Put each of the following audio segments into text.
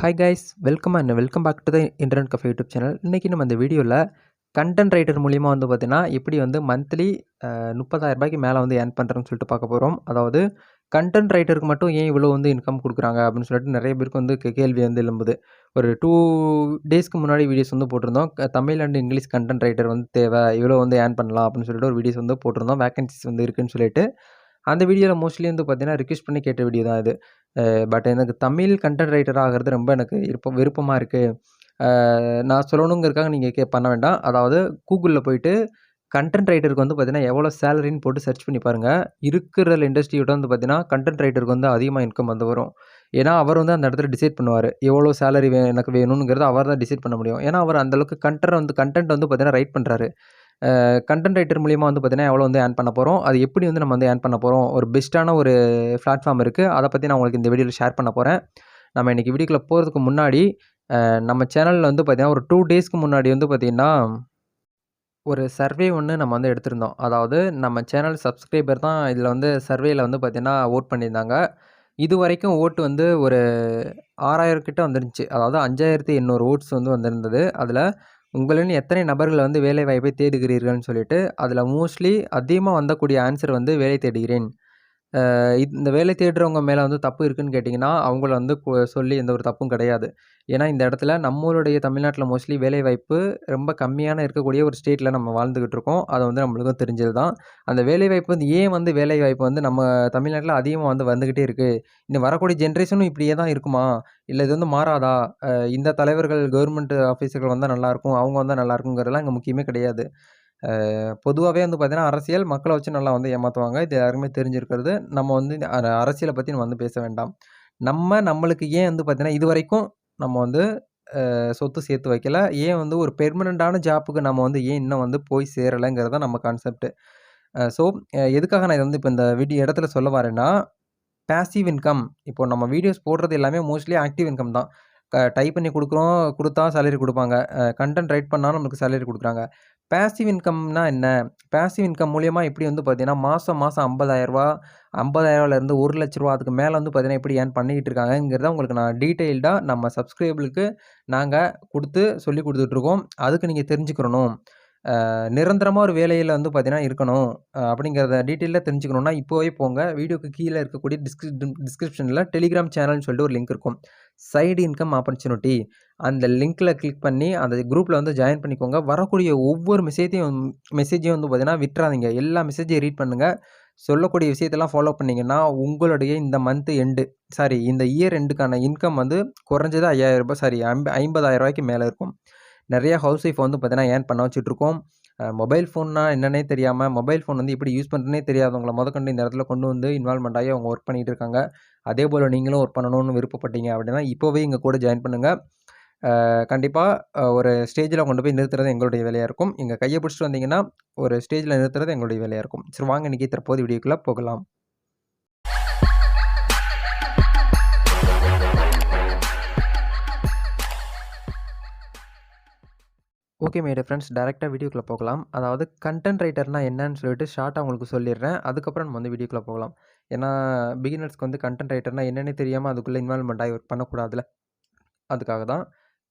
Hi guys welcome and welcome back to the internet cafe YouTube channel இன்றைக்கி நம்ம இந்த வீடியோவில் கண்டென்ட் ரைட்டர் மூலிமா வந்து பார்த்திங்கன்னா எப்படி வந்து மந்த்லி முப்பதாயிரம் ரூபாய்க்கு மேலே வந்து ஏர்ன் பண்ணுறேன்னு சொல்லிட்டு பார்க்க போகிறோம் அதாவது கண்டென்ட் ரைட்டருக்கு மட்டும் ஏன் இவ்வளோ வந்து இன்கம் கொடுக்குறாங்க அப்படின்னு சொல்லிட்டு நிறைய பேருக்கு வந்து கேள்வி வந்து எழும்புது. ஒரு டூ டேஸ்க்கு முன்னாடி வீடியோஸ் வந்து போட்டிருந்தோம். Tamil and English content writer வந்து தேவை இவ்வளோ வந்து ஏர்ன் பண்ணலாம் அப்படின்னு சொல்லிட்டு ஒரு வீடியோஸ் வந்து போட்டிருந்தோம். வேகன்சிஸ் வந்து இருக்குன்னு சொல்லிட்டு. அந்த வீடியோவில் மோஸ்ட்லி வந்து பார்த்தீங்கன்னா ரிக்வெஸ்ட் பண்ணி கேட்ட வீடியோ தான் இது. பட் எனக்கு தமிழ் கண்டென்ட் ரைட்டர் ஆகிறது ரொம்ப எனக்கு விருப்பம் விருப்பமாக இருக்குது நான் சொல்லணுங்கிறதுக்காக நீங்கள் கே பண்ண வேண்டாம். அதாவது கூகுளில் போயிட்டு கண்டென்ட் ரைட்டருக்கு வந்து பார்த்தீங்கன்னா எவ்வளோ சேலரின்னு போட்டு சர்ச் பண்ணி பாருங்கள் இருக்கிற இண்டஸ்ட்ரியோட வந்து பார்த்தீங்கன்னா கண்டென்ட் ரைட்டருக்கு வந்து அதிகமாக இன்கம் வந்து வரும். ஏன்னா அவர் வந்து அந்த இடத்துல டிசைட் பண்ணுவார். எவ்வளோ சேலரி வே எனக்கு வேணுங்கிறத அவர் தான் டிசைட் பண்ண முடியும். ஏன்னா அவர் அந்தளவுக்கு கண்டென்ட் வந்து கண்டென்ட் வந்து பார்த்தீங்கன்னா ரைட் பண்ணுறாரு கண்டென்ட் ரைட்டர் மூலியமாக வந்து பார்த்தீங்கன்னா எவ்வளோ வந்து ஏர்ன் பண்ண போகிறோம் அது எப்படி வந்து நம்ம வந்து ஏர்ன் பண்ண போகிறோம் ஒரு பெஸ்ட்டான ஒரு பிளாட்ஃபார்ம் இருக்குது அதை பற்றி நான் உங்களுக்கு இந்த வீடியோவில் ஷேர் பண்ண போகிறேன் நம்ம இன்றைக்கி வீடியோக்குள்ளே போகிறதுக்கு முன்னாடி நம்ம சேனலில் வந்து பார்த்திங்கன்னா ஒரு டூ டேஸ்க்கு முன்னாடி வந்து பார்த்திங்கன்னா ஒரு சர்வே ஒன்று நம்ம வந்து எடுத்திருந்தோம். அதாவது நம்ம சேனல் சப்ஸ்கிரைபர் தான் இதில் வந்து சர்வேயில் வந்து பார்த்திங்கன்னா ஓட் பண்ணியிருந்தாங்க. இது வரைக்கும் ஓட்டு வந்து ஒரு ஆறாயிரம் கிட்டே வந்துருந்துச்சு. அதாவது அஞ்சாயிரத்தி எண்ணூறு ஓட்ஸ் வந்து வந்திருந்தது. அதில் உங்களின் எத்தனை நபர்கள் வந்து வேலை வாய்ப்பை தேடுகிறீர்கள்னு சொல்லிட்டு அதில் மோஸ்ட்லி அதிகமாக வந்தக்கூடிய ஆன்சர் வந்து வேலை தேடுகிறேன். இந்த வேலை தேடுறவங்க மேலே வந்து தப்பு இருக்குன்னு கேட்டிங்கன்னா அவங்கள வந்து சொல்லி எந்த ஒரு தப்பும் கிடையாது. ஏன்னா இந்த இடத்துல நம்மளுடைய தமிழ்நாட்டில் மோஸ்ட்லி வேலை வாய்ப்பு ரொம்ப கம்மியான இருக்கக்கூடிய ஒரு ஸ்டேட்டில் நம்ம வாழ்ந்துக்கிட்டு இருக்கோம். அது வந்து நம்மளுக்கும் தெரிஞ்சது தான். அந்த வேலை வாய்ப்பு வந்து ஏன் வந்து வேலை வாய்ப்பு வந்து நம்ம தமிழ்நாட்டில் அதிகமாக வந்து வந்துக்கிட்டே இருக்குது இன்னும் வரக்கூடிய ஜென்ரேஷனும் இப்படியே தான் இருக்குமா? இல்லை இது வந்து மாறாதா? இந்த தலைவர்கள் கவர்மெண்ட் ஆஃபீஸர்கள் வந்தால் நல்லாயிருக்கும் அவங்க வந்தால் நல்லாயிருக்குங்கிறதெல்லாம் இங்கே முக்கியமே கிடையாது. பொதுவாகவே வந்து பார்த்திங்கன்னா அரசியல் மக்களை வச்சு நல்லா வந்து ஏமாற்றுவாங்க இது யாருக்குமே தெரிஞ்சிருக்கிறது. நம்ம வந்து அரசியலை பற்றி நம்ம வந்து பேச வேண்டாம். நம்ம நம்மளுக்கு ஏன் வந்து பார்த்தீங்கன்னா இது வரைக்கும் நம்ம வந்து சொத்து சேர்த்து வைக்கல. ஏன் வந்து ஒரு பெர்மனண்ட்டான ஜாப்புக்கு நம்ம வந்து ஏன் இன்னும் வந்து போய் சேரலைங்கிறது தான் நம்ம கான்செப்ட்டு ஸோ எதுக்காக நான் இதை வந்து இப்போ இந்த வீடியோ இடத்துல சொல்ல வரேன்னா பேசிவ் இன்கம் இப்போ நம்ம வீடியோஸ் போடுறது எல்லாமே மோஸ்ட்லி ஆக்டிவ் இன்கம் தான். டைப் பண்ணி கொடுக்குறோம் கொடுத்தா சேலரி கொடுப்பாங்க. கண்டென்ட் ரைட் பண்ணாலும் நமக்கு சேலரி கொடுக்குறாங்க. பேசிவ் இன்கம்னா என்ன? பேசிவ் இன்கம் மூலியமாக எப்படி வந்து பார்த்தீங்கன்னா மாதம் மாதம் ஐம்பதாயிரரூபா ஐம்பதாயிரரூவாலேருந்து ஒரு லட்ச ரூபா அதுக்கு மேலே வந்து பார்த்தீங்கன்னா எப்படி ஏன் பண்ணிக்கிட்டு இருக்காங்கங்கிறத உங்களுக்கு நான் டீட்டெயில்டாக நம்ம சப்ஸ்கிரைபருக்கு நாங்கள் கொடுத்து சொல்லி கொடுத்துட்ருக்கோம் அதுக்கு நீங்கள் தெரிஞ்சுக்கிறணும் நிரந்தரமாக ஒரு வேலையில் வந்து பார்த்தீங்கன்னா இருக்கணும். அப்படிங்கிறத டீட்டெயிலாக தெரிஞ்சுக்கணுன்னா இப்போவே போங்க. வீடியோக்கு கீழே இருக்கக்கூடிய டிஸ்கிரி டிஸ்கிரிப்ஷனில் டெலிகிராம் சேனல்னு சொல்லிட்டு ஒரு லிங்க் இருக்கும். சைடு இன்கம் ஆப்பர்ச்சுனிட்டி அந்த லிங்க்கில் கிளிக் பண்ணி அந்த குரூப்பில் வந்து ஜாயின் பண்ணிக்கோங்க. வரக்கூடிய ஒவ்வொரு மெசேஜையும் மெசேஜையும் வந்து பார்த்தீங்கன்னா விட்டுறாதீங்க. எல்லா மெசேஜையும் ரீட் பண்ணுங்கள் சொல்லக்கூடிய விஷயத்தெல்லாம் ஃபாலோ பண்ணிங்கன்னா உங்களுடைய இந்த மந்த்து எண்டு சாரி இந்த இயர் எண்டுக்கான இன்கம் வந்து குறைஞ்சது ஐயாயிரம் ரூபாய் சாரி ஐம்ப ஐம்பதாயிரம் ரூபாய்க்கு மேலே இருக்கும். நிறைய ஹவுஸ் ஒய்ஃப் வந்து பார்த்தீங்கன்னா ஏர்ன் பண்ண வச்சுட்ருக்கோம். மொபைல் ஃபோன்னா என்னன்னே தெரியாமல் மொபைல் ஃபோன் வந்து எப்படி யூஸ் பண்ணுறனே தெரியாதவங்கள முதற்கொண்டு இந்த இடத்துல கொண்டு வந்து இன்வால்மெண்ட் ஆகி அவங்க ஒர்க் பண்ணிகிட்டு இருக்காங்க. அதே போல் நீங்களும் ஒர்க் பண்ணணும்னு விருப்பப்பட்டீங்க அப்படின்னா இப்போவே எங்கள் கூட ஜாயின் பண்ணுங்கள் கண்டிப்பாக ஒரு ஸ்டேஜில் கொண்டு போய் நிறுத்துறது எங்களுடைய வேலையாக இருக்கும். எங்கள் கையை பிடிச்சிட்டு வந்தீங்கன்னா ஒரு ஸ்டேஜில் நிறுத்துறது எங்களுடைய வேலையாக இருக்கும். சரி வாங்க இன்றைக்கி தற்போது வீடியோக்குள்ளே போகலாம். ஓகே மேட ஃப்ரெண்ட்ஸ் டேரெக்டாக வீடியோக்குள்ளே போகலாம். அதாவது கண்டென்ட் ரைட்டர்னா என்னன்னு சொல்லிட்டு ஷார்ட்டாக உங்களுக்கு சொல்லிடுறேன். அதுக்கப்புறம் நம்ம வந்து வீடியோக்குள்ளே போகலாம். ஏன்னா பிகினர்ஸ்க்கு வந்து கண்டென்ட் ரைட்டர்னா என்னென்ன தெரியாமல் அதுக்குள்ளே இன்வால்மெண்ட் ஆகி ஒர்க் பண்ணக்கூடாதுல அதுக்காக தான்.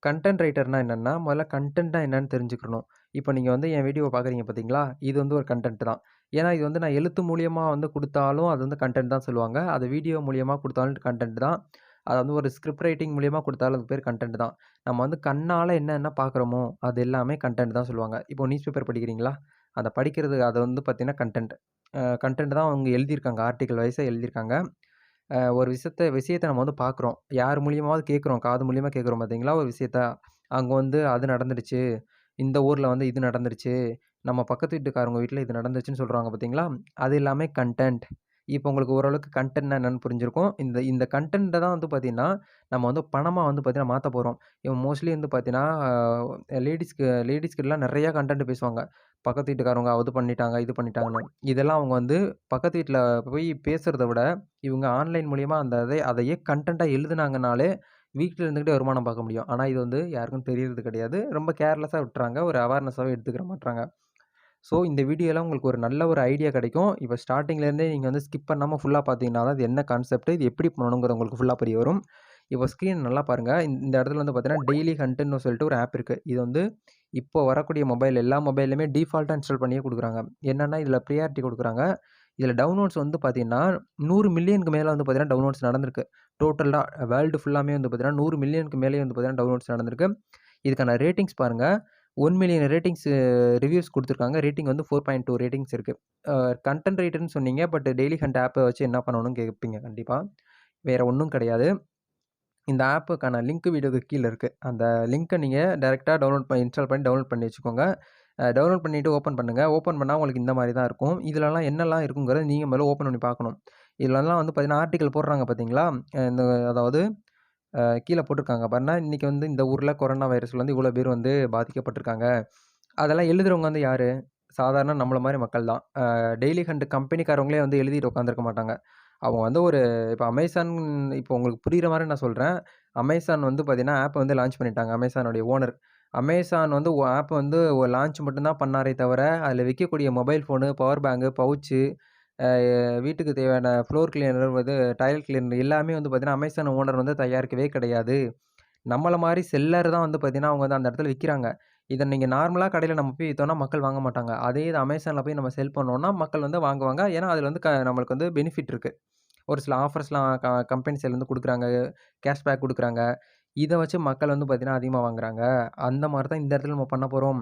கண்டென்ட் ரைட்டர்னா என்னென்னா முதல்ல கண்டென்ட்னா என்னென்னு தெரிஞ்சுக்கணும். இப்போ நீங்கள் வந்து என் வீடியோ பார்க்குறீங்க பார்த்தீங்களா? இது வந்து ஒரு கண்டென்ட் தான். ஏன்னா இது வந்து நான் எழுத்து மூலியமாக வந்து கொடுத்தாலும் அது வந்து கண்டென்ட் தான் சொல்லுவாங்க. அது வீடியோ மூலியமாக கொடுத்தாலும் கண்டென்ட் தான். அது வந்து ஒரு ஸ்கிரிப்ட் ரைட்டிங் மூலியமாக கொடுத்தாலும் அது பேர் கண்டென்ட் தான். நம்ம வந்து கண்ணால் என்ன என்ன பார்க்குறோமோ அது எல்லாமே கண்டென்ட் தான் சொல்லுவாங்க. இப்போ நியூஸ் பேப்பர் படிக்கிறீங்களா? அதை படிக்கிறது அதை வந்து பார்த்திங்கன்னா கண்டென்ட் கண்டென்ட் தான் அவங்க எழுதியிருக்காங்க. ஆர்டிக்கல் வைஸாக எழுதியிருக்காங்க. ஒரு விஷயத்த விஷயத்த நம்ம வந்து பார்க்குறோம் யார் மூலியமாவது கேட்குறோம் காது மூலியமாக கேட்குறோம் பார்த்தீங்களா ஒரு விஷயத்த. அங்கே வந்து அது நடந்துடுச்சு. இந்த ஊரில் வந்து இது நடந்துடுச்சு. நம்ம பக்கத்து வீட்டுக்காரங்க வீட்டில் இது நடந்துச்சுன்னு சொல்கிறாங்க பார்த்தீங்களா அது எல்லாமே கண்டென்ட் இப்போ உங்களுக்கு ஓரளவுக்கு கண்டென்ட் என்னென்னு புரிஞ்சிருக்கும். இந்த இந்த கண்டென்ட்டை தான் வந்து பார்த்திங்கன்னா நம்ம வந்து பணமாக வந்து பார்த்திங்கன்னா மாற்ற போகிறோம் இவன் மோஸ்ட்லி வந்து பார்த்தீங்கன்னா லேடிஸ்க்கு லேடிஸ்கிட்டலாம் நிறையா கண்டென்ட் பேசுவாங்க. பக்கத்து வீட்டுக்காரவங்க அது பண்ணிட்டாங்க இது பண்ணிட்டாங்கன்னு. இதெல்லாம் அவங்க வந்து பக்கத்து வீட்டில் போய் பேசுகிறத விட இவங்க ஆன்லைன் மூலியமாக அந்த அதை அதையே கண்டென்ட்டாக எழுதுனாங்கனாலே வீட்டில் இருந்துக்கிட்டே வருமானம் பார்க்க முடியும். ஆனால் இது வந்து யாருக்கும் தெரியறது கிடையாது. ரொம்ப கேர்லெஸ்ஸாக விட்டுறாங்க. ஒரு அவேர்னஸாகவே எடுத்துக்கிற மாட்டுறாங்க ஸோ இந்த வீடியோலாம் உங்களுக்கு ஒரு நல்ல ஒரு ஐடியா கிடைக்கும். இப்போ ஸ்டார்டிங்லேருந்தே நீங்கள் வந்து ஸ்கிப் பண்ணாமல் ஃபுல்லாக பார்த்தீங்கன்னா தான் இது என்ன கான்செப்ட் இது எப்படி பண்ணணுங்கிறது உங்களுக்கு ஃபுல்லாக புரிய வரும். இப்போ ஸ்க்ரீன் நல்லா பாருங்கள் இந்த இடத்துல வந்து பார்த்தீங்கன்னா டெய்லி ஹண்ட்டுன்னு சொல்லிட்டு ஒரு ஆப் இருக்குது இது வந்து இப்போ வரக்கூடிய மொபைல் எல்லா மொபைல்லையுமே டிஃபால்ட்டாக இன்ஸ்டால் பண்ணியே கொடுக்குறாங்க. என்னென்னா இதில் ப்ரியாரிட்டி கொடுக்குறாங்க. இதில் டவுன்லோட்ஸ் வந்து பார்த்தீங்கன்னா நூறு மில்லியனுக்கு மேலே வந்து பார்த்திங்கன்னா டவுன்லோட்ஸ் நடந்திருக்கு. டோட்டலாக வேர்ல்டு ஃபுல்லாமே வந்து பார்த்திங்கன்னா நூறு மில்லியனுக்கு மேலே வந்து பார்த்திங்கன்னா டவுன்லோட்ஸ் நடந்திருக்கு. இதுக்கான ரேட்டிங்ஸ் பாருங்கள் ஒன் மில்லியன் ரேட்டிங்ஸ் ரிவ்யூஸ் கொடுத்துருக்காங்க. ரேட்டிங் வந்து ஃபோர் பாயிண்ட் டூ ரேட்டிங்ஸ் இருக்குது கண்டென்ட் ரைட்டர்னு சொன்னீங்க. பட் டெய்லி ஹண்ட் ஆப்பை வச்சு என்ன பண்ணணும்னு கேட்பீங்க கண்டிப்பாக வேறு ஒன்றும் கிடையாது. இந்த ஆப்புக்கான லிங்க் வீடியோக்கு கீழே இருக்குது அந்த லிங்க்கை நீங்கள் டேரெக்டாக டவுன்லோட் பண்ணி இன்ஸ்டால் பண்ணி டவுன்லோட் பண்ணி வச்சுக்கோங்க. டவுன்லோட் பண்ணிவிட்டு ஓப்பன் பண்ணுங்கள் ஓப்பன் பண்ணால் உங்களுக்கு இந்த மாதிரி தான் இருக்கும். இதிலலாம் என்னெல்லாம் இருக்குங்கிறத நீங்கள் முதல்ல ஓப்பன் பண்ணி பார்க்கணும். இதிலலாம் வந்து பார்த்தீங்கன்னா ஆர்டிக்கல் போடுறாங்க பார்த்தீங்களா இந்த அதாவது கீழே போட்டிருக்காங்க. பாருன்னா இன்றைக்கி வந்து இந்த ஊரில் கொரோனா வைரஸில் வந்து இவ்வளோ பேர் வந்து பாதிக்கப்பட்டிருக்காங்க. அதெல்லாம் எழுதுகிறவங்க வந்து யார்? சாதாரண நம்மளை மாதிரி மக்கள் தான். டெய்லி ஹண்ட் கம்பெனிக்காரவங்களே வந்து எழுதிட்டு உட்காந்துருக்க மாட்டாங்க. அவங்க வந்து ஒரு இப்போ அமேசான் இப்போ உங்களுக்கு புரிகிற மாதிரி நான் சொல்கிறேன் அமேசான் வந்து பார்த்திங்கன்னா ஆப்பை வந்து லான்ச் பண்ணிட்டாங்க. அமேசானுடைய ஓனர் அமேசான் வந்து ஆப் வந்து லான்ச் மட்டும்தான் பண்ணாரே தவிர அதில் விற்கக்கூடிய mobile phone power bank pouch வீட்டுக்கு தேவையான ஃப்ளோர் கிளீனர் வந்து டைல் கிளீனர் எல்லாமே வந்து பார்த்திங்கன்னா அமேசான் ஓனர் வந்து தயாரிக்கவே கிடையாது. நம்மளை மாதிரி செல்லர் தான் வந்து பார்த்திங்கன்னா அவங்க வந்து அந்த இடத்துல விற்கிறாங்க இதை நீங்கள் நார்மலாக கடையில் நம்ம போய் விற்றோன்னா மக்கள் வாங்க மாட்டாங்க. அதே இது அமேசானில் போய் நம்ம செல் பண்ணோன்னா மக்கள் வந்து வாங்குவாங்க. ஏன்னா அதில் வந்து க நம்மளுக்கு வந்து பெனிஃபிட் இருக்குது ஒரு சில ஆஃபர்ஸ்லாம் க கம்பெனி சைட்லேருந்து கொடுக்குறாங்க. கேஷ்பேக் கொடுக்குறாங்க. இதை வச்சு மக்கள் வந்து பார்த்திங்கன்னா அதிகமாக வாங்குறாங்க. அந்த மாதிரி தான் இந்த இடத்துல நம்ம பண்ண போகிறோம்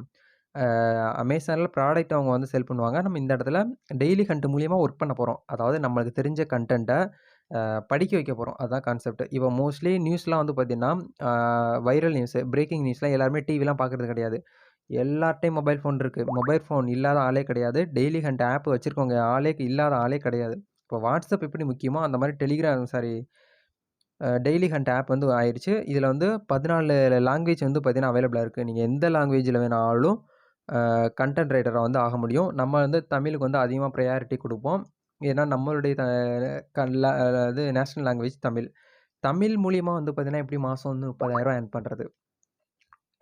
அமேசானில் ப்ராடக்ட் அவங்க வந்து செல் பண்ணுவாங்க. நம்ம இந்த இடத்துல டெய்லி கண்ட் மூலியமாக ஒர்க் பண்ண போகிறோம் அதாவது நம்மளுக்கு தெரிஞ்ச கண்டென்ட்டை படிக்க வைக்க போகிறோம் அதுதான் கான்செப்ட் இப்போ மோஸ்ட்லி நியூஸ்லாம் வந்து பார்த்திங்கன்னா வைரல் நியூஸு பிரேக்கிங் நியூஸ்லாம் எல்லாருமே டிவிலாம் பார்க்குறது கிடையாது. எல்லார்ட்டையும் மொபைல் ஃபோன் இருக்குது மொபைல் ஃபோன் இல்லாத ஆளே கிடையாது. டெய்லி ஹண்ட் ஆப் வச்சுருக்கவங்க ஆளே இல்லாத ஆளே கிடையாது. இப்போ வாட்ஸ்அப் எப்படி முக்கியமோ அந்த மாதிரி Telegram sorry daily hunt app வந்து ஆயிடுச்சு. இதில் வந்து பதினாலு லாங்குவேஜ் வந்து பார்த்திங்கன்னா அவைலபிளாக இருக்குது நீங்கள் எந்த லாங்குவேஜில் வேணாலும் கண்டென்ட் ரைட்டராக வந்து ஆக முடியும். நம்ம வந்து தமிழுக்கு வந்து அதிகமாக ப்ரையாரிட்டி கொடுப்போம். ஏன்னா நம்மளுடைய த அது நேஷ்னல் லாங்குவேஜ் தமிழ். தமிழ் மூலியமாக வந்து பார்த்திங்கன்னா எப்படி மாதம் வந்து முப்பதாயிரம் ஏர்ன் பண்ணுறது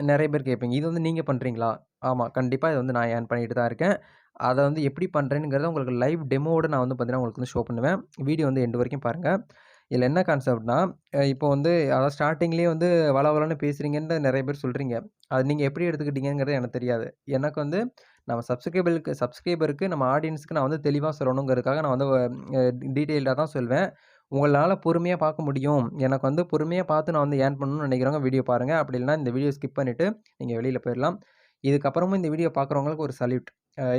நிறைய பேர் கேட்பீங்க. இது வந்து நீங்கள் பண்ணுறீங்களா ஆமாம் கண்டிப்பாக இதை வந்து நான் ஏர்ன் பண்ணிட்டு தான் இருக்கேன். அதை வந்து எப்படி பண்ணுறேங்கிறத உங்களுக்கு லைவ் டெமோடு நான் வந்து பார்த்திங்கன்னா உங்களுக்கு வந்து ஷோ பண்ணுவேன். வீடியோ வந்து எண்டு வரைக்கும் பாருங்கள் இதில் என்ன கான்செப்ட்னா இப்போ வந்து அதாவது ஸ்டார்டிங்லேயே வந்து வள வளன்னு பேசுகிறீங்கன்னு நிறைய பேர் சொல்கிறீங்க அது நீங்கள் எப்படி எடுத்துக்கிட்டீங்கிறது எனக்கு தெரியாது. எனக்கு வந்து நம்ம சப்ஸ்கிரைபருக்கு சப்ஸ்கிரைபருக்கு நம்ம ஆடியன்ஸுக்கு நான் வந்து தெளிவாக சொல்லணுங்கிறதுக்காக நான் வந்து டீட்டெயில்டாக தான் சொல்வேன். உங்களால் பொறுமையாக பார்க்க முடியும். எனக்கு வந்து பொறுமையாக பார்த்து நான் வந்து ஏன் பண்ணணும்னு நினைக்கிறவங்க வீடியோ பாருங்கள் அப்படி இல்லைனா இந்த வீடியோ ஸ்கிப் பண்ணிவிட்டு நீங்கள் வெளியில் போயிடலாம் இதுக்கப்புறமும் இந்த வீடியோ பார்க்குறவங்களுக்கு ஒரு சல்யூட்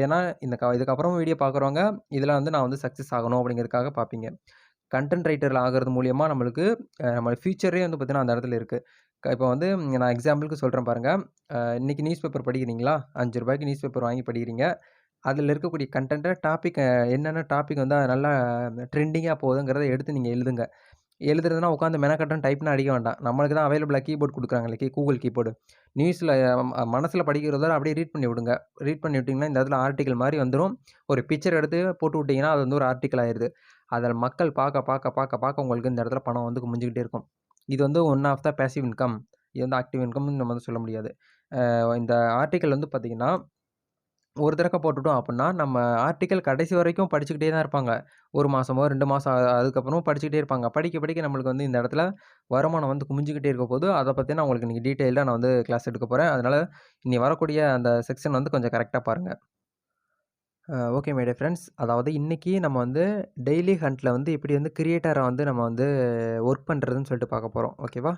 ஏன்னா இந்த க இதுக்கப்புறமும் வீடியோ பார்க்குறவங்க இதில் வந்து நான் வந்து சக்ஸஸ் ஆகணும் அப்படிங்கிறதுக்காக பார்ப்பீங்க. கண்டென்ட் ரைட்டரில் ஆகிறது மூலியமாக நம்மளுக்கு நம்ம ஃபியூச்சரே வந்து பார்த்திங்கன்னா அந்த இடத்துல இருக்குது இப்போ வந்து நான் எக்ஸாம்பிளுக்கு சொல்கிறேன் பாருங்கள் இன்றைக்கி நியூஸ் பேப்பர் படிக்கிறீங்களா? அஞ்சு ரூபாய்க்கு நியூஸ் பேப்பர் வாங்கி படிக்கிறீங்க. அதில் இருக்கக்கூடிய கண்டென்ட்டை டாபிக் என்னென்ன டாபிக் வந்து நல்லா ட்ரெண்டிங்காக போகுதுங்கிறத எடுத்து நீங்கள் எழுதுங்க. எழுதுறதுனா உட்காந்து மெனக்கட்டம் டைப்னா அடிக்க வேண்டாம். நம்மளுக்கு தான் அவைலபிளாக கீபோர்ட் கொடுக்குறாங்களே கீ கூகுள் கீபோர்டு நியூஸில் மனசில் படிக்கிறதோட அப்படியே ரீட் பண்ணி விடுங்க. ரீட் பண்ணி விட்டிங்கன்னா இந்த இடத்துல ஆர்டிக்கல் மாதிரி வந்துடும் ஒரு பிக்சர் எடுத்து போட்டு விட்டிங்கன்னா அது வந்து ஒரு ஆர்டிக்கல் ஆயிடுது. அதில் மக்கள் பார்க்க பார்க்க பார்க்க பார்க்க உங்களுக்கு இந்த இடத்துல பணம் வந்து குமிஞ்சிக்கிட்டே இருக்கும். இது வந்து one of the passive income இது வந்து ஆக்டிவ் இன்கம்னு நம்ம வந்து சொல்ல முடியாது. இந்த ஆர்டிக்கல் வந்து பார்த்திங்கன்னா ஒரு தடவை போட்டுட்டோம் அப்படின்னா நம்ம ஆர்டிக்கல் கடைசி வரைக்கும் படிச்சுக்கிட்டே தான் இருப்பாங்க. ஒரு மாதமோ ரெண்டு மாதம் அதுக்கப்புறமும் படிச்சுக்கிட்டே இருப்பாங்க. படிக்க படிக்க நம்மளுக்கு வந்து இந்த இடத்துல வருமானம் வந்து குமிஞ்சிக்கிட்டே இருக்க போது அதை பற்றி நான் உங்களுக்கு இன்றைக்கி டீட்டெயிலாக நான் வந்து கிளாஸ் எடுக்க போகிறேன் அதனால் இனி வரக்கூடிய அந்த செக்ஷன் வந்து கொஞ்சம் கரெக்டாக பாருங்கள் ஓகே மை டியர் ஃப்ரெண்ட்ஸ் அதாவது இன்றைக்கி நம்ம வந்து டெய்லி ஹண்ட்டில் வந்து இப்படி வந்து கிரியேட்டரை வந்து நம்ம வந்து ஒர்க் பண்ணுறதுன்னு சொல்லிட்டு பார்க்க போகிறோம் ஓகேவா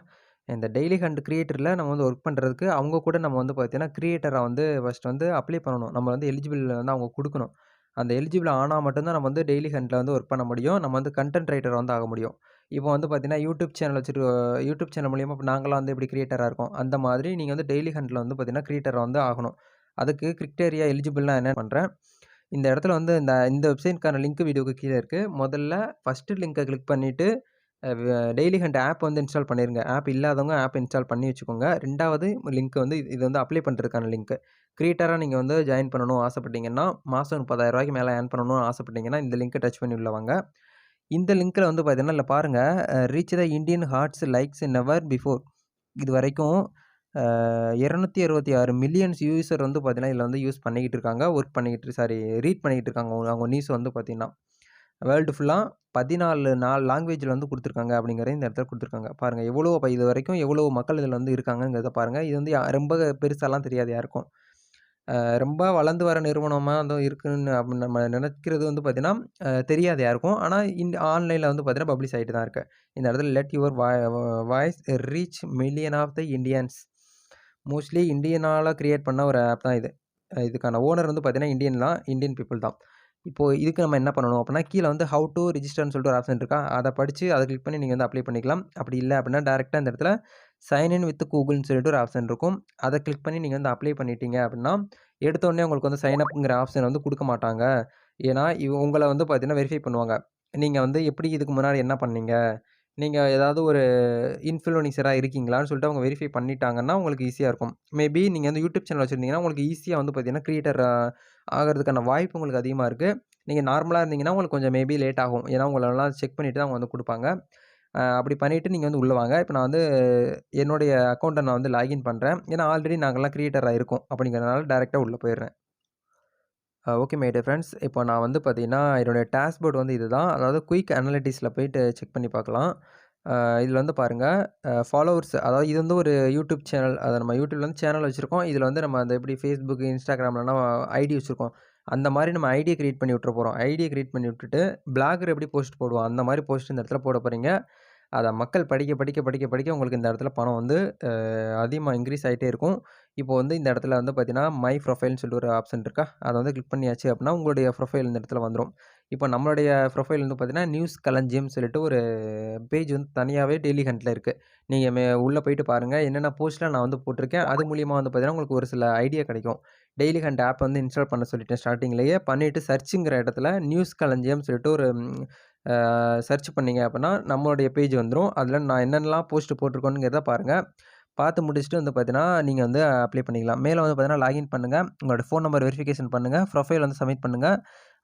இந்த டெய்லி ஹண்ட் கிரியேட்டரில் நம்ம வந்து ஒர்க் பண்ணுறதுக்கு அவங்க கூட நம்ம வந்து பார்த்தீங்கன்னா கிரியேட்டரை வந்து ஃபஸ்ட் வந்து அப்ளை பண்ணணும். நம்ம வந்து எலிஜிபிள் வந்து அவங்க கொடுக்கணும். அந்த எலிஜிபிள் ஆனால் மட்டும்தான் நம்ம வந்து டெய்லி ஹண்ட்டில் வந்து ஒர்க் பண்ண முடியும். நம்ம வந்து கண்டென்ட் ரைட்டர் வந்து ஆக முடியும். இப்போ வந்து பார்த்தீங்கன்னா யூடியூப் சேனல் வச்சுட்டு யூடியூப் சேனல் மூலியமாக இப்போ நாங்களாம் வந்து எப்படி கிரியேட்டராக இருக்கோம். அந்த மாதிரி நீங்கள் வந்து டெய்லி ஹண்டில் வந்து பார்த்தீங்கன்னா கிரியேட்டரை வந்து ஆகணும். அதுக்கு கிரிக்டேரியா எலிஜிபிள்னால் என்ன பண்ணுறேன் இந்த இடத்துல வந்து இந்த இந்த வெப்சைட்க்கான லிங்க் வீடியோக்கு கீழே இருக்குது முதல்ல ஃபஸ்ட்டு லிங்க்கை கிளிக் பண்ணிவிட்டு டெய்லி ஹண்ட் ஆப் வந்து இன்ஸ்டால் பண்ணிடுங்க ஆப் இல்லாதவங்க ஆப் இன்ஸ்டால் பண்ணி வச்சுக்கோங்க. ரெண்டாவது லிங்க் வந்து இது வந்து அப்ளை பண்ணுறதுக்கான லிங்க்கு க்ரியேட்டராக நீங்கள் வந்து ஜாயின் பண்ணணும் ஆசைப்பட்டீங்கன்னா மாதம் முப்பதாயிரரூவாய்க்கு மேலே ஏர்ன் பண்ணணும்னு ஆசைப்பட்டீங்கன்னா இந்த லிங்க்கை டச் பண்ணி உள்ளவாங்க இந்த லிங்க்கில் வந்து பார்த்தீங்கன்னா இல்லை பாருங்கள் reach the Indian hearts likes never before இது வரைக்கும் இரநூத்தி அறுபத்தி ஆறு மில்லியன்ஸ் யூசர் வந்து பார்த்தீங்கன்னா இதில் வந்து யூஸ் பண்ணிக்கிட்டு இருக்காங்க. ஒர்க் பண்ணிக்கிட்டு சாரி ரீட் பண்ணிக்கிட்டு இருக்காங்க. அவங்க அவங்க நியூஸ் வந்து பார்த்தீங்கன்னா வேர்ல்டு ஃபுல்லாக பதினாலு நாலு லாங்குவேஜில் வந்து கொடுத்துருக்காங்க அப்படிங்கிறத இந்த இடத்துல கொடுத்துருக்காங்க. பாருங்கள் எவ்வளோ இப்போ இது வரைக்கும் எவ்வளோ மக்கள் இதில் வந்து இருக்காங்கங்கிறத பாருங்கள் இது வந்து யா- ரொம்ப பெருசாலாம் தெரியாது யாருக்கும். ரொம்ப வளர்ந்து வர நிறுவனமாக வந்து இருக்குன்னு அப்படின்னு நம்ம நினைக்கிறது வந்து பார்த்திங்கன்னா தெரியாது யாருக்கும். ஆனால் இந்த ஆன்லைனில் வந்து பார்த்தீங்கன்னா பப்ளிஷ் ஆகிட்டு தான் இருக்குது இந்த இடத்துல let your voice reach million of the Indians mostly இந்தியனால் create பண்ண ஒரு ஆப் தான் இது. இதுக்கான ஓனர் வந்து பார்த்திங்கன்னா இந்தியன் தான் இந்தியன் பீப்புள் தான். இப்போது இதுக்கு நம்ம என்ன பண்ணணும் அப்படின்னா கீழே வந்து ஹவு டு ரிஜிஸ்டர்னு சொல்லிட்டு ஒரு ஆப்ஷன் இருக்கா அதை படித்து அதை கிளிக் பண்ணி நீங்கள் வந்து அப்ளை பண்ணிக்கலாம். அப்படி இல்லை அப்படின்னா டேரெக்டாக இந்த இடத்துல சைன் இன் வித் கூகுள்னு சொல்லிட்டு ஒரு ஆப்ஷன் இருக்கும். அதை கிளிக் பண்ணி நீங்கள் வந்து அப்ளை பண்ணிட்டீங்க அப்படின்னா எடுத்தோடனே உங்களுக்கு வந்து சைன் அப்ங்கிற ஆப்ஷன் வந்து கொடுக்க மாட்டாங்க. ஏன்னா இவ உங்களை வந்து பார்த்தீங்கன்னா வெரிஃபை பண்ணுவாங்க. நீங்கள் வந்து எப்படி இதுக்கு முன்னாடி என்ன பண்ணீங்க? நீங்கள் ஏதாவது ஒரு இன்ஃப்ளூனிசராக இருக்கீங்களான்னு சொல்லிட்டு அவங்க வெரிஃபை பண்ணிட்டாங்கன்னா உங்களுக்கு ஈஸியாக இருக்கும். மேபி நீங்கள் வந்து யூடியூப் சேனல் வச்சுருந்தீங்கன்னா உங்களுக்கு ஈஸியாக வந்து பார்த்தீங்கன்னா க்ரியேட்டர் ஆகிறதுக்கான வாய்ப்பு உங்களுக்கு அதிகமாக இருக்குது நீங்கள் நார்மலாக இருந்தீங்கன்னா உங்களுக்கு கொஞ்சம் மேபி லேட் ஆகும். ஏன்னா உங்களெல்லாம் செக் பண்ணிவிட்டு தான் அவங்க வந்து கொடுப்பாங்க. அப்படி பண்ணிவிட்டு நீங்கள் வந்து உள்ளே வாங்க. இப்போ நான் வந்து என்னுடைய அக்கௌண்ட்டை நான் வந்து லாகின் பண்ணுறேன் ஏன்னா ஆல்ரெடி நாங்கள்லாம் க்ரியேட்டராக இருக்கோம். அப்படிங்கிறதுனால டேரெக்டாக உள்ளே போயிடுறேன். ஓகே மை ஃப்ரெண்ட்ஸ் இப்போ நான் வந்து பார்த்திங்கன்னா என்னுடைய டேஷ்போர்ட் வந்து இதுதான். அதாவது குயிக் அனாலிட்டிஸில் போயிட்டு செக் பண்ணி பார்க்கலாம். இதில் வந்து பாருங்கள் ஃபாலோவர்ஸ் அதாவது இது வந்து ஒரு யூடியூப் சேனல் அதை நம்ம யூடியூப்ல வந்து சேனல் வச்சுருக்கோம். இதில் வந்து நம்ம அந்த எப்படி ஃபேஸ்புக் இன்ஸ்டாகிராம்லாம் ஐடி வச்சுருக்கோம். அந்த மாதிரி நம்ம ஐடியை க்ரியேட் பண்ணி விட்டுற போகிறோம் ஐடியை க்ரியேட் பண்ணி விட்டுட்டு பிளாகர் எப்படி போஸ்ட் போடுவோம் அந்த மாதிரி போஸ்ட் இந்த இடத்துல போட போகிறீங்க அதை மக்கள் படிக்க படிக்க படிக்க படிக்க உங்களுக்கு இந்த இடத்துல பணம் வந்து அதிகமாக இன்க்ரீஸ் ஆகிட்டே இருக்கும். இப்போ வந்து இந்த இடத்துல வந்து பார்த்தீங்கன்னா மை ப்ரொஃபைல்னு சொல்லிட்டு ஒரு ஆப்ஷன் இருக்கா? அதை வந்து கிளிக் பண்ணியாச்சு அப்படின்னா உங்களுடைய ப்ரொஃபைல் இந்த இடத்துல வந்துடும் இப்போ நம்மளுடைய ப்ரொஃபைல் வந்து பார்த்தீங்கன்னா நியூஸ் களஞ்சியம் சொல்லிட்டு ஒரு பேஜ் வந்து தனியாகவே டெய்லி ஹண்ட்டில் இருக்குது நீங்கள் மே உள்ளே போயிட்டு பாருங்கள் என்னென்ன போஸ்ட்லாம் நான் வந்து போட்டிருக்கேன் அது மூலியமாக வந்து பார்த்தீங்கன்னா உங்களுக்கு ஒரு சில ஐடியா கிடைக்கும். டெய்லி ஹண்ட் ஆப் வந்து இன்ஸ்டால் பண்ண சொல்லிட்டேன் ஸ்டார்டிங்லேயே பண்ணிவிட்டு சர்ச்சுங்கிற இடத்துல நியூஸ் களஞ்சியம் சொல்லிட்டு ஒரு சர்ச் பண்ணீங்க அப்படின்னா நம்மளுடைய பேஜ் வந்துடும் அதில் நான் என்னென்னலாம் போஸ்ட் போட்டிருக்கோங்கிறத பாருங்கள் பார்த்து முடிச்சுட்டு வந்து பார்த்தீங்கன்னா நீங்கள் வந்து அப்ளை பண்ணிக்கலாம். மேலே வந்து பார்த்தீங்கன்னா லாகின் பண்ணுங்கள் உங்களோட ஃபோன் நம்பர் வெரிஃபிகேஷன் பண்ணுங்கள் ப்ரொஃபைல் வந்து சப்மிட் பண்ணுங்கள்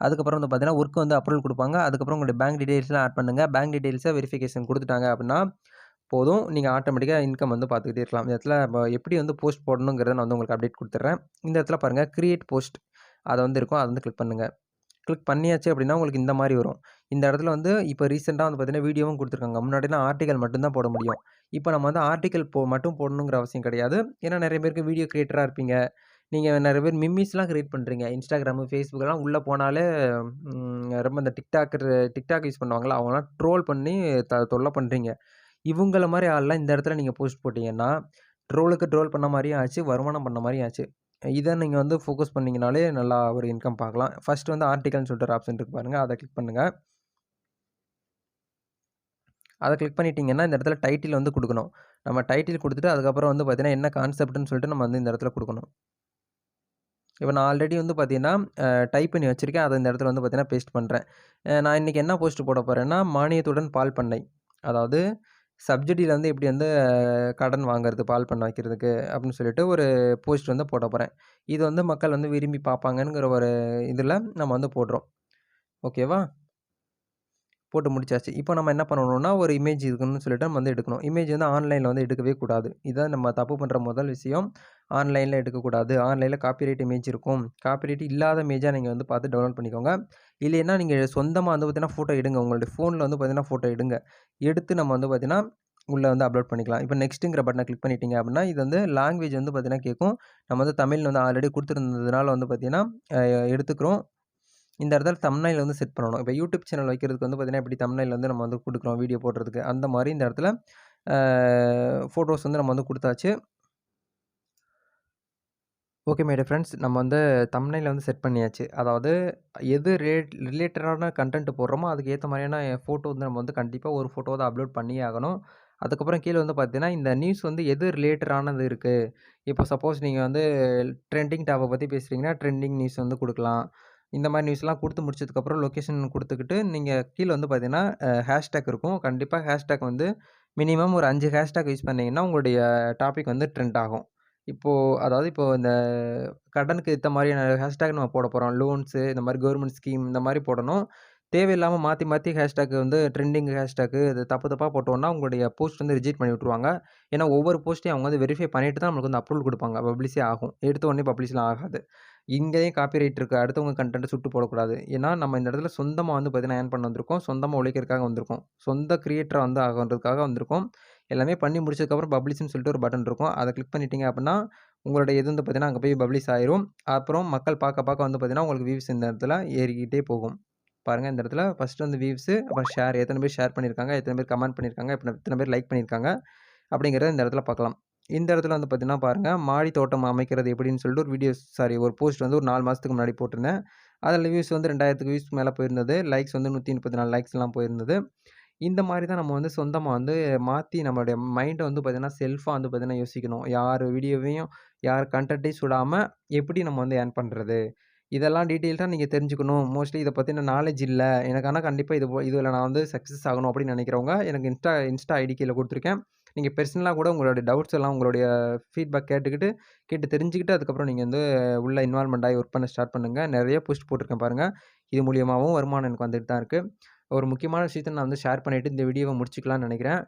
அதுக்கப்புறம் வந்து பார்த்தீங்கன்னா ஒர்க் வந்து அப்ரூவல் கொடுப்பாங்க. அதுக்கப்புறம் உங்களுடைய பேங்க் டீடைல்ஸ்லாம் ஆட் பண்ணுங்கள் பேங்க் டீடைல்ஸை வெரிஃபிகேஷன் கொடுத்துட்டாங்க அப்படின்னா போதும். நீங்கள் ஆட்டோமேட்டிக்காக இன்கம் வந்து பார்த்துக்கிட்டே இருக்கலாம். இந்த இடத்துல இப்போ எப்படி வந்து போஸ்ட் போடணுங்கிறத நான் வந்து உங்களுக்கு அப்டேட் கொடுத்துட்றேன். இந்த இடத்துல பாருங்கள் க்ரியேட் போஸ்ட் அதை வந்து இருக்கும். அதை வந்து கிளிக் பண்ணுங்கள் கிளிக் பண்ணியாச்சு அப்படின்னா உங்களுக்கு இந்த மாதிரி வரும். இந்த இடத்துல வந்து இப்போ ரீசெண்டாக வந்து பார்த்திங்கன்னா வீடியோவும் கொடுத்துருக்காங்க. முன்னாடிலாம் ஆர்டிகல் மட்டும்தான் போட முடியும். இப்போ நம்ம வந்து ஆர்டிகல் போ மட்டும் போடணுங்கிற அவசியம் கிடையாது. ஏன்னா நிறைய பேருக்கு வீடியோ கிரியேட்டராக இருப்பீங்க. நீங்கள் நிறைய பேர் மிம்மிஸ்லாம் கிரியேட் பண்ணுறீங்க இன்ஸ்டாகிராமு ஃபேஸ்புக்கெல்லாம் உள்ளே போனாலே ரொம்ப இந்த டிக்டாக்கர் டிக்டாக் யூஸ் பண்ணுவாங்களா அவங்களாம் ட்ரோல் பண்ணி த தொல்லை பண்ணுறீங்க இவங்கள மாதிரி ஆள்லாம் இந்த இடத்துல நீங்கள் போஸ்ட் போட்டிங்கன்னா ட்ரோலுக்கு ட்ரோல் பண்ண மாதிரியும் ஆச்சு வருமானம் பண்ண மாதிரியும் ஆச்சு. இதை நீங்கள் வந்து ஃபோக்கஸ் பண்ணிங்கனாலே நல்லா ஒரு இன்கம் பார்க்கலாம். ஃபர்ஸ்ட் வந்து ஆர்டிகல்னு சொல்லிட்டு ஒரு ஆப்ஷன் இருக்கு பாருங்கள் அதை கிளிக் பண்ணுங்கள் அதை கிளிக் பண்ணிட்டீங்கன்னா இந்த இடத்துல டைட்டில் வந்து கொடுக்கணும். நம்ம டைட்டில் கொடுத்துட்டு அதுக்கப்புறம் வந்து பார்த்திங்கன்னா என்ன கான்செப்ட்னு சொல்லிட்டு நம்ம வந்து இந்த இடத்துல கொடுக்கணும். இப்போ நான் ஆல்ரெடி வந்து பார்த்திங்கன்னா டைப் பண்ணி வச்சுருக்கேன். அதை இந்த இடத்துல வந்து பார்த்திங்கன்னா பேஸ்ட் பண்ணுறேன் நான் இன்றைக்கி என்ன போஸ்ட் போட போகிறேன்னா மானியத்துடன் பால் பண்ணை. அதாவது சப்சிடியில் வந்து எப்படி வந்து கடன் வாங்குறது பால் பண்ண வைக்கிறதுக்கு அப்படின்னு சொல்லிட்டு ஒரு போஸ்ட் வந்து போட போகிறேன் இது வந்து மக்கள் வந்து விரும்பி பார்ப்பாங்கங்கிற ஒரு இதில் நம்ம வந்து போடுறோம். ஓகேவா? போட்டு முடிச்சாச்சு. இப்போ நம்ம என்ன பண்ணணும்னா ஒரு இமேஜ் இருக்குன்னு சொல்லிட்டு நம்ம வந்து எடுக்கணும். இமேஜ் வந்து ஆன்லைனில் வந்து எடுக்கவே கூடாது. இதான் நம்ம தப்பு பண்ணுற முதல் விஷயம் ஆன்லைனில் எடுக்கக்கூடாது. ஆன்லைனில் காப்பிரைட் இமேஜ் இருக்கும். காப்பிரைட் இல்லாத இமேஜாக நீங்கள் வந்து பார்த்து டவுன்லோட் பண்ணிக்கோங்க. இல்லைன்னா நீங்கள் சொந்தமாக வந்து பார்த்தீங்கன்னா ஃபோட்டோ எடுங்க. உங்களுடைய ஃபோனில் வந்து பார்த்தீங்கன்னா ஃபோட்டோ எடுங்க. எடுத்து நம்ம வந்து பார்த்தீங்கன்னா உள்ளே வந்து அப்லோட் பண்ணிக்கலாம். இப்போ நெக்ஸ்ட்டுங்கிற பட்டனை கிளிக் பண்ணிட்டீங்க அப்படின்னா இது வந்து லாங்குவேஜ் வந்து பார்த்தீங்கன்னா கேட்கும். நம்ம வந்து தமிழ் வந்து ஆல்ரெடி கொடுத்துருந்ததுனால வந்து பார்த்தீங்கன்னா எடுத்துக்கிறோம். இந்த இடத்துல தம்னையில் வந்து செட் பண்ணணும். இப்போ யூடியூப் சேனல் வைக்கிறதுக்கு வந்து பார்த்தீங்கன்னா இப்படி தம்னைல் வந்து நம்ம வந்து கொடுக்குறோம் வீடியோ போடுறதுக்கு. அந்த மாதிரி இந்த இடத்துல ஃபோட்டோஸ் வந்து நம்ம வந்து கொடுத்தாச்சு. ஓகே மேடம் ஃப்ரெண்ட்ஸ் நம்ம வந்து தம்னையில் வந்து செட் பண்ணியாச்சு. அதாவது எது ரிலேட் ரிலேட்டடான கண்டென்ட் போடுறோமோ அதுக்கு ஏற்ற மாதிரியான ஃபோட்டோ வந்து நம்ம வந்து கண்டிப்பாக ஒரு ஃபோட்டோ வந்து அப்லோட் பண்ணி ஆகணும். அதுக்கப்புறம் கீழே வந்து பார்த்தீங்கன்னா இந்த நியூஸ் வந்து எது ரிலேட்டடானது இருக்குது இப்போ சப்போஸ் நீங்கள் வந்து ட்ரெண்டிங் டாப்பை பற்றி பேசுகிறீங்கன்னா ட்ரெண்டிங் நியூஸ் வந்து கொடுக்கலாம். இந்த மாதிரி நியூஸ்லாம் கொடுத்து முடிச்சதுக்கப்புறம் லொக்கேஷன் கொடுத்துக்கிட்டு நீங்கள் கீழே வந்து பார்த்தீங்கன்னா ஹேஷ்டேக் இருக்கும். கண்டிப்பாக ஹேஷ்டேக் வந்து மினிமம் ஒரு அஞ்சு ஹேஷ்டேக் யூஸ் பண்ணிங்கன்னா உங்களுடைய டாபிக் வந்து ட்ரெண்ட் ஆகும். இப்போது அதாவது இப்போது இந்த கடனுக்கு ஏற்ற மாதிரியான ஹேஷ்டேக் நம்ம போட போகிறோம் லோன்ஸு இந்த மாதிரி கவர்மெண்ட் ஸ்கீம் இந்த மாதிரி போடணும். தேவையில்லாமல் மாற்றி மாற்றி ஹேஷ்டேக் வந்து ட்ரெண்டிங் ஹேஷ்டேக்கு இது தப்பு தப்பாக போட்டோன்னா உங்களுடைய போஸ்ட் வந்து ரிஜெக்ட் பண்ணி விட்ருவாங்க ஏன்னா ஒவ்வொரு போஸ்ட்டையும் அவங்க வந்து வெரிஃபை பண்ணிட்டு தான் நம்மளுக்கு வந்து அப்ரூவல் கொடுப்பாங்க. பப்ளிஷே ஆகும். எடுத்த உடனே பப்ளிஷ்லாம் ஆகாது. இங்கேயும் காப்பிரைட் இருக்குது அடுத்தவங்க கண்டென்ட் சுட்டு போடக்கூடாது. ஏன்னா நம்ம இந்த இடத்துல சொந்தமாக வந்து பார்த்தீங்கன்னா ஏர்ன் பண்ண வந்திருக்கோம். சொந்தமாக உழைக்கிறதுக்காக வந்திருக்கோம். சொந்த கிரியேட்டராக வந்து ஆகன்றதுக்காக வந்திருக்கோம். எல்லாமே பண்ணி முடிச்சதுக்கப்புறம் பப்ளிஷ்னு சொல்லிட்டு ஒரு பட்டன் இருக்கும். அதை கிளிக் பண்ணிட்டீங்க அப்படின்னா உங்களோட இது வந்து பார்த்தீங்கன்னா அங்கே போய் பப்ளிஷ் ஆயிரும். அப்புறம் மக்கள் பார்க்க பார்க்க வந்து பார்த்தீங்கன்னா உங்களுக்கு வியூஸ் இந்த இடத்துல ஏறிக்கிட்டே போகும். பாருங்கள் இந்த இடத்துல ஃபஸ்ட்டு வந்து வியூஸு அப்புறம் ஷேர் எத்தனை பேர் ஷேர் பண்ணியிருக்காங்க எத்தனை பேர் கமெண்ட் பண்ணியிருக்காங்க எத்தனை பேர் லைக் பண்ணியிருக்காங்க அப்படிங்கிறத இந்த இடத்துல பார்க்கலாம். இந்த இடத்துல வந்து பார்த்திங்கன்னா பாருங்கள் மாடி தோட்டம் அமைக்கிறது எப்படின்னு சொல்லிட்டு ஒரு வீடியோ சாரி ஒரு போஸ்ட் வந்து ஒரு நாலு மாதத்துக்கு முன்னாடி போட்டிருந்தேன். அதில் வியூஸ் வந்து ரெண்டாயிரத்துக்கு வியூஸ் மேலே போயிருந்தது. லைக்ஸ் வந்து நூற்றி முப்பத்தி நாலு லைக்ஸ்லாம் போயிருந்தது. இந்த மாதிரி தான் நம்ம வந்து சொந்தமாக வந்து மாற்றி நம்மளுடைய மைண்டை வந்து பார்த்திங்கன்னா செல்ஃபாக வந்து பார்த்திங்கன்னா யோசிக்கணும். யார் வீடியோவையும் யார் கண்டென்ட்டையும் சுடாமல் எப்படி நம்ம வந்து ஏர்ன் பண்ணுறது இதெல்லாம் டீட்டெயில்ஸாக நீங்கள் தெரிஞ்சுக்கணும். மோஸ்ட்லி இதை பற்றின நாலேஜ் இல்லை. எனக்கு ஆனால் கண்டிப்பாக இது இதில் நான் வந்து சக்ஸஸ் ஆகணும் அப்படின்னு நினைக்கிறவங்க எனக்கு இன்ஸ்டா இன்ஸ்டா ஐடி கீழே கொடுத்துருக்கேன். நீங்கள் பெர்சனலாக கூட உங்களுடைய டவுட்ஸ் எல்லாம் உங்களுடைய ஃபீட்பேக் கேட்டுக்கிட்டு கேட்டு தெரிஞ்சுக்கிட்டு அதுக்கப்புறம் நீங்கள் வந்து உள்ளே இன்வால்மெண்ட் ஆகி ஒர்க் பண்ண ஸ்டார்ட் பண்ணுங்கள் நிறைய போஸ்ட் போட்டிருக்கேன் பாருங்கள் இது மூலியமாகவும் வருமானம் எனக்கு வந்துட்டு தான் இருக்குது ஒரு முக்கியமான விஷயத்தை நான் வந்து ஷேர் பண்ணிவிட்டு இந்த வீடியோவை முடிச்சுக்கலாம்னு நினைக்கிறேன்.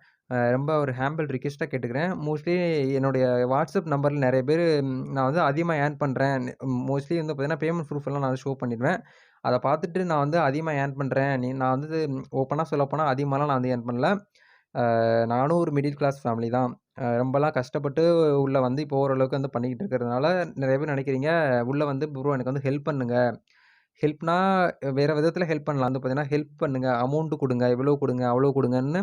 ரொம்ப ஒரு ஹேம்பிள் ரிக்வெஸ்ட்டாக கேட்டுக்கிறேன். மோஸ்ட்லி என்னுடைய வாட்ஸ்அப் நம்பரில் நிறைய பேர் நான் வந்து அதிகமாக ஏர்ன் பண்ணுறேன் மோஸ்ட்லி வந்து பார்த்தீங்கன்னா பேமெண்ட் ப்ரூஃப் எல்லாம் நான் ஷோ பண்ணிடுவேன். அதை பார்த்துட்டு நான் வந்து அதிகமாக ஏர்ன் பண்ணுறேன் நீ நான் வந்து ஓப்பனாக சொல்லப்போனால் அதிகமாகலாம் நான் வந்து ஏர்ன் பண்ணல. நானும் ஒரு மிடில் கிளாஸ் ஃபேமிலி தான். ரொம்பலாம் கஷ்டப்பட்டு உள்ளே வந்து இப்போ ஓரளவுக்கு வந்து பண்ணிக்கிட்டு இருக்கிறதுனால நிறைய பேர் நினைக்கிறீங்க உள்ளே வந்து ப்ரோ எனக்கு வந்து ஹெல்ப் பண்ணுங்கள் ஹெல்ப்னா வேறு விதத்தில் ஹெல்ப் பண்ணலாம். வந்து பார்த்தீங்கன்னா ஹெல்ப் பண்ணுங்கள் அமௌண்ட்டு கொடுங்க இவ்வளோ கொடுங்க அவ்வளோ கொடுங்கன்னு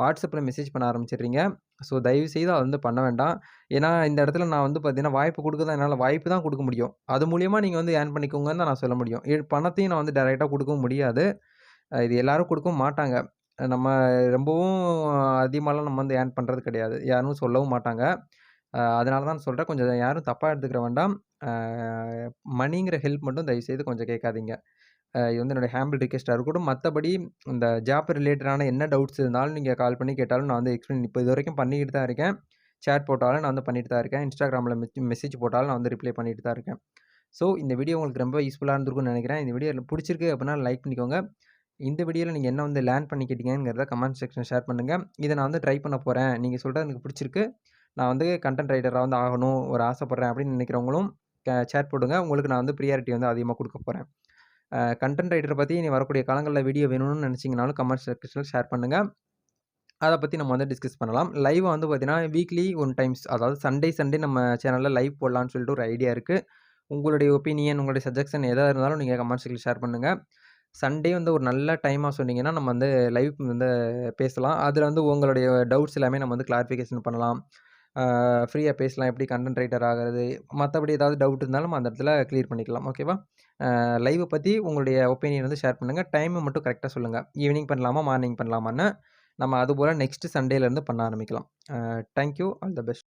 வாட்ஸ்அப்பில் மெசேஜ் பண்ண ஆரம்பிச்சிடுறீங்க. ஸோ தயவு செய்து அதை வந்து பண்ண வேண்டாம். ஏன்னா இந்த இடத்துல நான் வந்து பார்த்தீங்கன்னா வாய்ப்பு கொடுக்க தான் என்னால் வாய்ப்பு தான் கொடுக்க முடியும். அது மூலியமாக நீங்கள் வந்து ஏர்ன் பண்ணிக்கோங்கன்னு தான் நான் சொல்ல முடியும். பணத்தையும் நான் வந்து டைரெக்டாக கொடுக்கவும் முடியாது. இது எல்லோரும் கொடுக்கவும் மாட்டாங்க. நம்ம ரொம்பவும் அதிகமாகலாம் நம்ம வந்து ஏர்ன் பண்ணுறது கிடையாது. யாரும் சொல்லவும் மாட்டாங்க. அதனால தான் சொல்கிறேன் கொஞ்சம் யாரும் தப்பாக எடுத்துக்கிற வேண்டாம். மணிங்கிற ஹெல்ப் மட்டும் தயவுசெய்து கொஞ்சம் கேட்காதீங்க. இது வந்து என்னோடய ஹேம்பிள் ரிக்வெஸ்ட்டாக இருக்கட்டும். மற்றபடி இந்த ஜாப் ரிலேட்டடான என்ன டவுட்ஸ் இருந்தாலும் நீங்கள் கால் பண்ணி கேட்டாலும் நான் வந்து எக்ஸ்பிளைன் இப்போ இது வரைக்கும் பண்ணிக்கிட்டு தான் இருக்கேன். சேட் போட்டாலும் நான் வந்து பண்ணிட்டு தான் இருக்கேன். இன்ஸ்டாகிராமில் மெசேஜ் போட்டாலும் நான் வந்து ரிப்ளை பண்ணிட்டு தான் இருக்கேன். ஸோ இந்த வீடியோ உங்களுக்கு ரொம்ப யூஸ்ஃபுல்லாக இருந்திருக்கும்னு நினைக்கிறேன். இந்த வீடியோ பிடிச்சிருக்கு அப்படின்னா லைக் பண்ணிக்கோங்க. இந்த வீடியோவில் நீங்கள் என்ன வந்து லேர்ன் பண்ணிக்கிட்டீங்கிறத கமெண்ட் செக்ஷன் ஷேர் பண்ணுங்கள் இதை நான் வந்து ட்ரை பண்ண போகிறேன் நீங்கள் சொல்கிறது எனக்கு பிடிச்சிருக்கு. நான் வந்து கண்டென்ட் ரைட்டராக வந்து ஆகணும் ஒரு ஆசைப்பட்றேன் அப்படின்னு நினைக்கிறவங்களும் சேட் போடுங்க. உங்களுக்கு நான் வந்து ப்ரியாரிட்டி வந்து அதிகமாக கொடுக்க போகிறேன் கண்டென்ட் ரைட்டரை பற்றி நீ வரக்கூடிய காலங்களில் வீடியோ வேணும்னு நினச்சிங்கனாலும் கமெண்ட் செக்ஷனில் ஷேர் பண்ணுங்கள் அதை பற்றி நம்ம வந்து டிஸ்கஸ் பண்ணலாம். லைவ் வந்து பார்த்திங்கன்னா வீக்லி ஒன் டைம்ஸ் அதாவது சண்டே சண்டே நம்ம சேனலில் லைவ் போடலான்னு சொல்லிட்டு ஒரு ஐடியா இருக்குது உங்களுடைய ஒப்பீனியன் உங்களுடைய சஜஷன் எதாக இருந்தாலும் நீங்கள் கமெண்ட் செக்ஷனில் ஷேர் பண்ணுங்கள் சண்டே வந்து ஒரு நல்ல டைமாக சொன்னீங்கன்னா நம்ம வந்து லைவ் வந்து பேசலாம். அதில் வந்து உங்களுடைய டவுட்ஸ் எல்லாமே நம்ம வந்து கிளாரிஃபிகேஷன் பண்ணலாம். ஃப்ரீயாக பேசலாம். எப்படி கண்டென்ட் ரைட்டர் ஆகிறது? மற்றபடி ஏதாவது டவுட் இருந்தாலும் அந்த இடத்துல கிளியர் பண்ணிக்கலாம். ஓகேவா? லைவை பற்றி உங்களுடைய ஒப்பீனியன் வந்து ஷேர் பண்ணுங்கள் டைமை மட்டும் கரெக்டாக சொல்லுங்கள் ஈவினிங் பண்ணலாமா? மார்னிங் பண்ணலாமான்னு நம்ம அதுபோல் நெக்ஸ்ட் சண்டேலேருந்து பண்ண ஆரம்பிக்கலாம். Thank you all the best